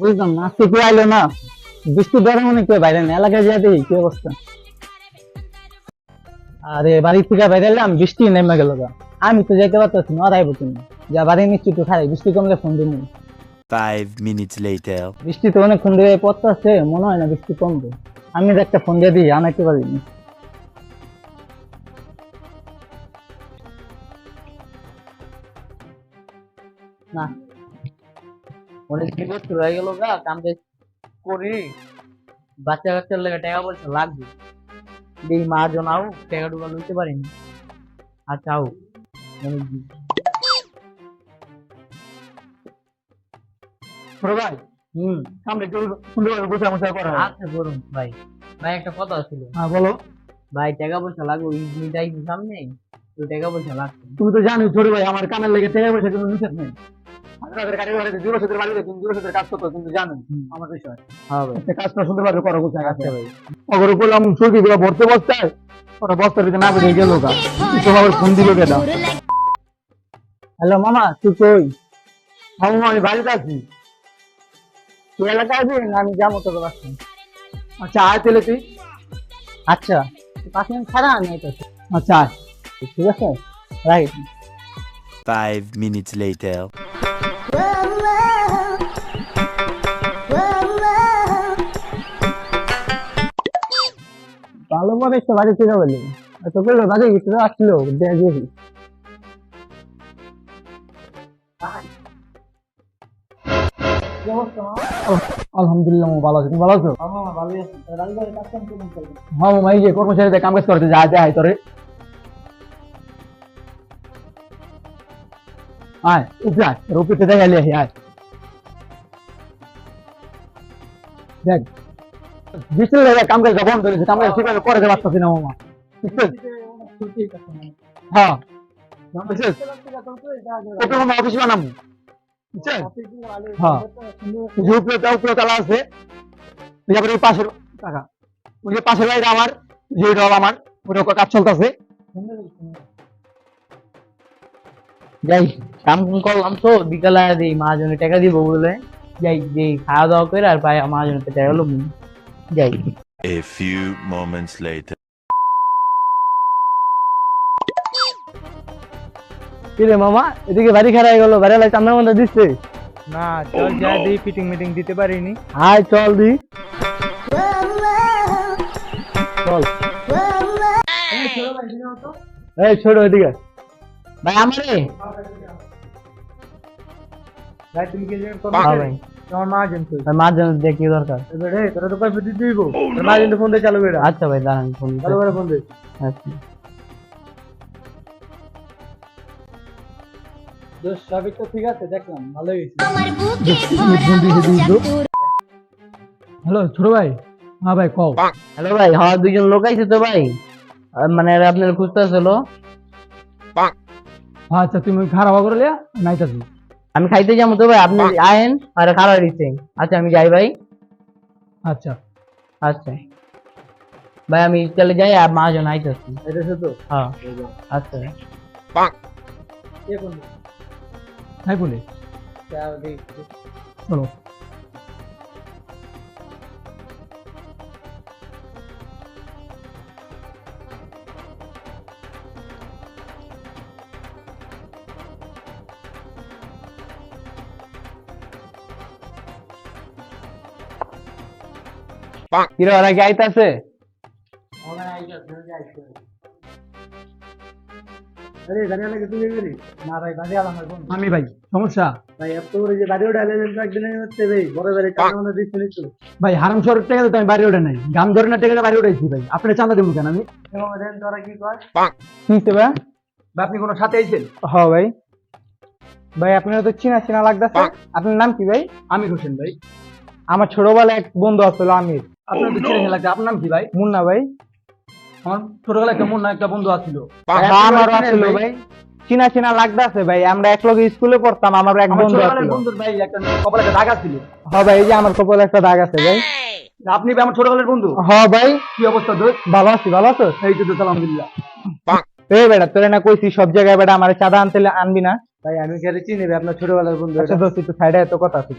বুঝলাম না আজকে কেউ আইলো না। বৃষ্টি ধরে মনে কেউ বাইরে না এলাকায় যা দেখি কি অবস্থা? আরে বাড়ি থেকে বাইরে এলাম বৃষ্টি নেমে গেল। আমি তো যেতে পারতেছি না আর আইবো তুমি যা বাড়ি নিচ্ছি একটু খাই বৃষ্টি কমলে ফোন দিন Five minutes later. বৃষ্টি তো অনেক ফোন দিয়ে পড়তেছে মনে হয় না বৃষ্টি কমবে। আমি তো একটা ফোন দিয়ে দিই আনাইতে পারিনি না। অনেক বিপদ হয়ে গেল গা? করি। বাচ্চা কাচ্চার লেগে টাকা পয়সা লাগবে। এই মা টাকা টুকা লইতে পারিনি। আচ্ছা আও। ভাই হুম। সামনে একটু সুন্দরভাবে বসে মশা করা আচ্ছা বলুন ভাই। ভাই একটা কথা ছিল। হ্যাঁ বলো। ভাই টাকা পয়সা লাগবে ঈদ মিট সামনে। তো টাকা পয়সা লাগবে। তুমি তো জানো ছোট ভাই আমার কামের লেগে টাকা পয়সা কোনো নিষেধ নেই। আপনাদের তুমি দূর সাথে কাজ করতো তুমি জানো আমার বিষয়। হ্যাঁ কাজটা সুন্দরভাবে করো বুঝছে আচ্ছা ভাই। অগর বললাম সুরকি গুলো ভরতে বসতায় ওরা বস্তার ভিতরে না বেরিয়ে গেল গা। তোমার ফোন দিল কেটা? হ্যালো মামা তুই কই? মামু আমি বাড়িতে আছি। তুই এলাকায় আসবি না আমি যাব তোর বাসায় আচ্ছা আয় তেলে তুই। আচ্ছা। তুই পাঁচ ছাড়া আমি আচ্ছা ঠিক আছে? Right Five minutes later. মনে একটা বাড়ি থেকে বলি তোকে বাড়ি ভিতরে আসলো দেয়া দিয়েছি আলহামদুলিল্লাহ মামু ভালো আছি। ভালো আছো? মামা ভালো আছে। রাজবাড়ির কাজ কাম কেমন চলবে মামু মাই যে কর্মচারীতে কাম কাজ করতে যা যায় তোরে। আয় উপরে আয় তোর উপরে আয়। দেখ জায়গায় কাম ঠিকভাবে করে না মামা? হ্যাঁ। হ্যাঁ। যে পাশের যে আমার যে আমার কাজ যাই, কাম করলাম তো, বিকালে দিই মহাজনে টাকা দিব বলে। যাই যাই খাওয়া দাওয়া করে আর পাই মহাজনে টাকা হলো যাই। A few moments later. কি রে মামা এদিকে বাড়ি খারাপ হয়ে গেল বাড়ি লাই চান্দার মধ্যে দিচ্ছে? না চল যা দিই ফিটিং মিটিং দিতে পারিনি। হাই চল দি। চল। এই ছোট এদিকে ভাই আমারে ভাই তুমি কি জানো হ্যাঁ ভাই। তোমার মা জান তুই ভাই মাঝে দেখি দরকার। এবারে তোরা তো পয়সা দিতে দিব মা জান ফোন চালু আচ্ছা ভাই দাঁড়ান ফোন ভালো করে ফোন দে আচ্ছা। দোষ সবই তো ঠিক আছে দেখলাম ভালোই হয়েছে। হ্যালো ছোট ভাই। হ্যাঁ ভাই কও। হ্যালো ভাই হ্যাঁ দুইজন লোক আইছে তো ভাই। মানে আপনার খুঁজতেছিল। আচ্ছা তুমি খারাপ করলে নাইতাছি। আমি খাইতে যাব তো ভাই আপনি আয়েন আর খারাপ দিচ্ছেন আচ্ছা আমি যাই ভাই। আচ্ছা। আচ্ছা। ভাই আমি চলে যাই আর মা জন আইতেছি এটা শুধু হ্যাঁ আচ্ছা। তাই বলে। চলো কিরে ওরা কি আইতাছে? আমি ভাই সমস্যা? ভাই এত করে যে বাড়ি একদিনের মধ্যে ভাই বড় বাড়ি কাজ মনে দিচ্ছে নিচ্ছ ভাই হারাম শহরের টাকা তো আমি বাড়ি ওঠে নাই। গাম ধরে না টাকাটা বাড়ি উঠাইছি ভাই। আপনি চাঁদা দেবো কেন আমি? তোরা কি কর কিনছে ভাই? আপনি কোনো সাথে আইছেন? হ্যাঁ ভাই। ভাই আপনার তো চিনা চিনা লাগতেছে। আপনার নাম কি ভাই? আমির হোসেন ভাই। আমার ছোটবেলায় এক বন্ধু আসছিল আমির। আপনার তো লাগছে। আপনার নাম কি ভাই? মুন্না ভাই। আমার ছোটবেলায় একটা মন একটা বন্ধু আছিল। আমার আসছিল ভাই? চিনা চিনা লাগতেছে ভাই। আমরা এক লগে স্কুলে পড়তাম আমার এক বন্ধু আছিল। বন্ধুর ভাই একটা কপালে একটা দাগ আছিল। হ্যাঁ ভাই এই যে আমার কপালে একটা দাগ আছে ভাই। আপনি আমার ছোটবেলার বন্ধু? হ্যাঁ ভাই। কি অবস্থা দোষ ভালো আছি ভালো আছো? এই তো দোষ আলহামদুলিল্লাহ। এই বেটা তোরে না কইছি সব জায়গায় বেটা আমার চাঁদা আনতে আনবি না। ভাই আমি খেলে চিনি আপনার ছোটবেলার বন্ধু আচ্ছা একটু সাইডে এত কথা আছে